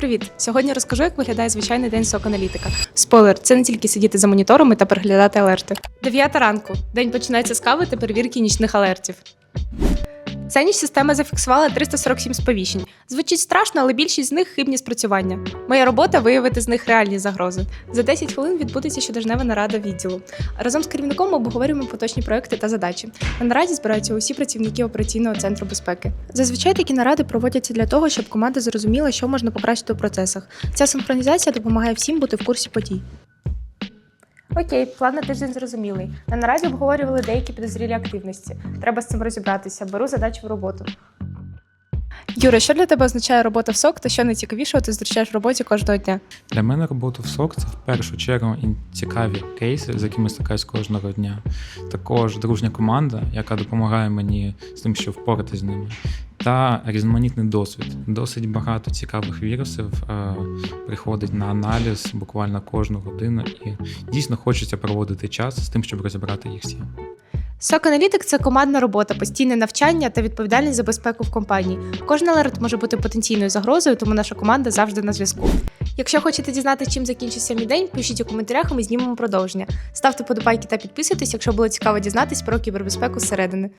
привіт! Сьогодні розкажу, як виглядає звичайний день сок аналітика. Спойлер, це не тільки сидіти за моніторами та переглядати алерти. Дев'ята ранку. День починається з кави та перевірки нічних алертів. Ця ніч система зафіксувала 347 сповіщень. Звучить страшно, але більшість з них хибні спрацювання. Моя робота виявити з них реальні загрози. За 10 хвилин відбудеться щотижнева нарада відділу. Разом з керівником обговорюємо поточні проекти та задачі. На нараді збираються усі працівники операційного центру безпеки. Зазвичай такі наради проводяться для того, щоб команда зрозуміла, що можна покращити у процесах. Ця синхронізація допомагає всім бути в курсі подій. Окей, план на тиждень зрозумілий. На нараді обговорювали деякі підозрілі активності. Треба з цим розібратися. Беру задачу в роботу. Юра, що для тебе означає робота в СОК та що найцікавішого ти зустрічаєш в роботі кожного дня? Для мене робота в СОК це в першу чергу цікаві кейси, з якими стикаюсь кожного дня. Також дружня команда, яка допомагає мені з тим, щоб впоратись з ними. Та різноманітний досвід. Досить багато цікавих вірусів е, приходить на аналіз буквально кожну годину, і дійсно хочеться проводити час з тим, щоб розібрати їх всі. Сок аналітик це командна робота, постійне навчання та відповідальність за безпеку в компанії. Кожен алерт може бути потенційною загрозою, тому наша команда завжди на зв'язку. Якщо хочете дізнатися, чим закінчився мій день, пишіть у коментарях, і ми знімемо продовження. Ставте подобайки та підписуйтесь, якщо було цікаво дізнатись про кібербезпеку зсередини.